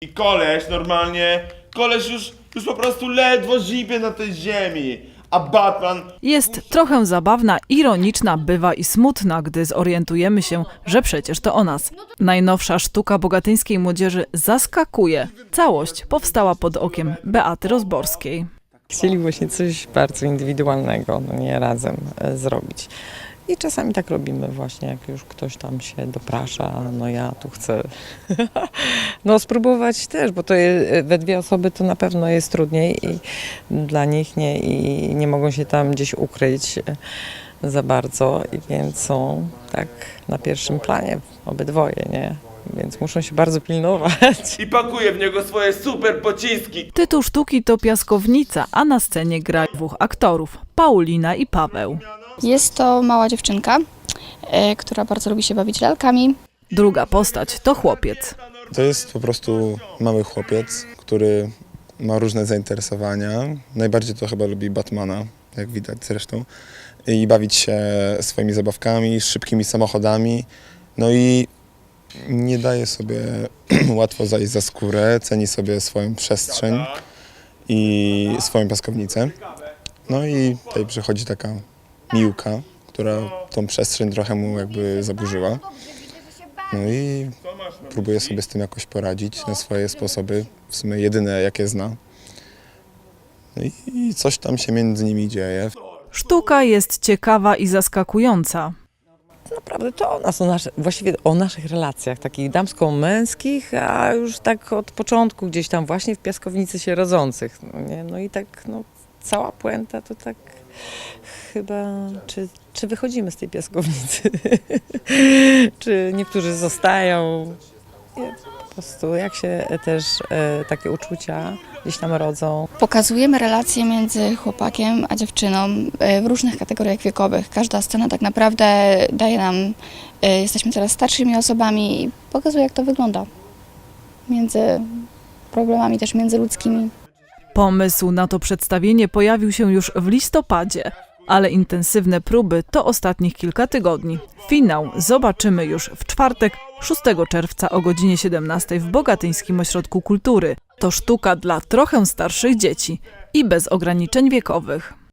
I koleś normalnie, koleś już, już po prostu ledwo zipie na tej ziemi. A Batman Jest trochę zabawna, ironiczna, bywa i smutna, gdy zorientujemy się, że przecież to o nas. Najnowsza sztuka bogatyńskiej młodzieży zaskakuje. Całość powstała pod okiem Beaty Rozborskiej. Chcieli właśnie coś bardzo indywidualnego, no nie razem e, zrobić. I czasami tak robimy właśnie, jak już ktoś tam się doprasza, no ja tu chcę no spróbować też, bo to je, we dwie osoby to na pewno jest trudniej i dla nich nie i nie mogą się tam gdzieś ukryć e, za bardzo, i więc są tak na pierwszym planie obydwoje, nie? Więc muszą się bardzo pilnować. i pakuje w niego swoje super pociski. Tytuł sztuki to Piaskownica, a na scenie gra dwóch aktorów, Paulina i Paweł. Jest to mała dziewczynka, e, która bardzo lubi się bawić lalkami. Druga postać to chłopiec. To jest po prostu mały chłopiec, który ma różne zainteresowania. Najbardziej to chyba lubi Batmana, jak widać zresztą. I bawić się swoimi zabawkami, szybkimi samochodami. No i nie daje sobie łatwo zajść za skórę, ceni sobie swoją przestrzeń i swoją piaskownicę. No i tutaj przychodzi taka miłka, która tą przestrzeń trochę mu jakby zaburzyła. No i próbuje sobie z tym jakoś poradzić na swoje sposoby, w sumie jedyne jakie zna. No i, coś tam się między nimi dzieje. Sztuka jest ciekawa i zaskakująca. Naprawdę to o nas, o nasze, właściwie o naszych relacjach, takich damsko-męskich, a już tak od początku gdzieś tam właśnie w piaskownicy się rodzących. No, nie? no i tak no, cała puenta to tak chyba, czy, czy wychodzimy z tej piaskownicy, czy niektórzy zostają. Po prostu jak się też e, takie uczucia gdzieś tam rodzą. Pokazujemy relacje między chłopakiem a dziewczyną e, w różnych kategoriach wiekowych. Każda scena tak naprawdę daje nam, e, jesteśmy coraz starszymi osobami i pokazuje jak to wygląda między problemami też międzyludzkimi. Pomysł na to przedstawienie pojawił się już w listopadzie, ale intensywne próby to ostatnich kilka tygodni. Finał zobaczymy już w czwartek, 6 czerwca o godzinie 17 w Bogatyńskim Ośrodku Kultury. To sztuka dla trochę starszych dzieci i bez ograniczeń wiekowych.